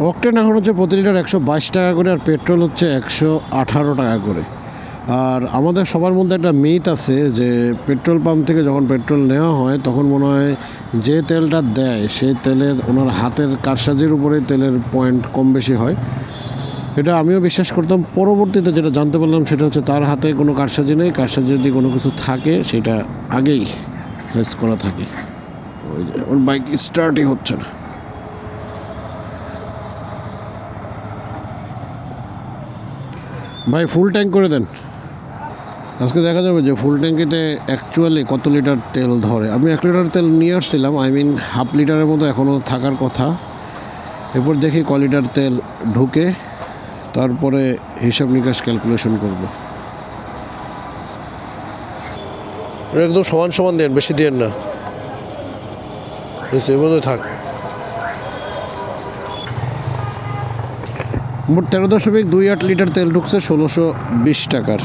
Octane এখন হচ্ছে প্রতি লিটার একশো বাইশ টাকা করে আর পেট্রোল হচ্ছে একশো আঠারো টাকা করে। আর আমাদের সবার মধ্যে একটা মিথ আছে যে পেট্রোল পাম্প থেকে যখন পেট্রোল নেওয়া হয় তখন মনে হয় যে তেলটা দেয় সেই তেলের ওনার হাতের কারসাজির উপরে তেলের পয়েন্ট কম বেশি হয়। এটা আমিও বিশ্বাস করতাম। পরবর্তীতে যেটা জানতে পারলাম সেটা হচ্ছে তার হাতে কোনো কারসাজি নেই। কারসাজি যদি কোনো কিছু থাকে সেটা আগেই সাইজ করা থাকে। ওই বাইক স্টার্টই হচ্ছে না। ভাই ফুল ট্যাঙ্ক করে দেন। আজকে দেখা যাবে যে ফুল ট্যাঙ্কিতে অ্যাকচুয়ালি কত লিটার তেল ধরে। আমি এক লিটার তেল নিয়ে আসছিলাম আই মিন হাফ লিটারের মতো এখনও থাকার কথা। এরপর দেখি ক লিটার তেল ঢুকে, তারপরে হিসাব নিকাশ ক্যালকুলেশন করব। একদম সমান সমান দেন, বেশি দেন না। থাক। মোট তেরো দশমিক দুই আট লিটার তেল ঢুকছে ষোলোশো বিশ টাকার।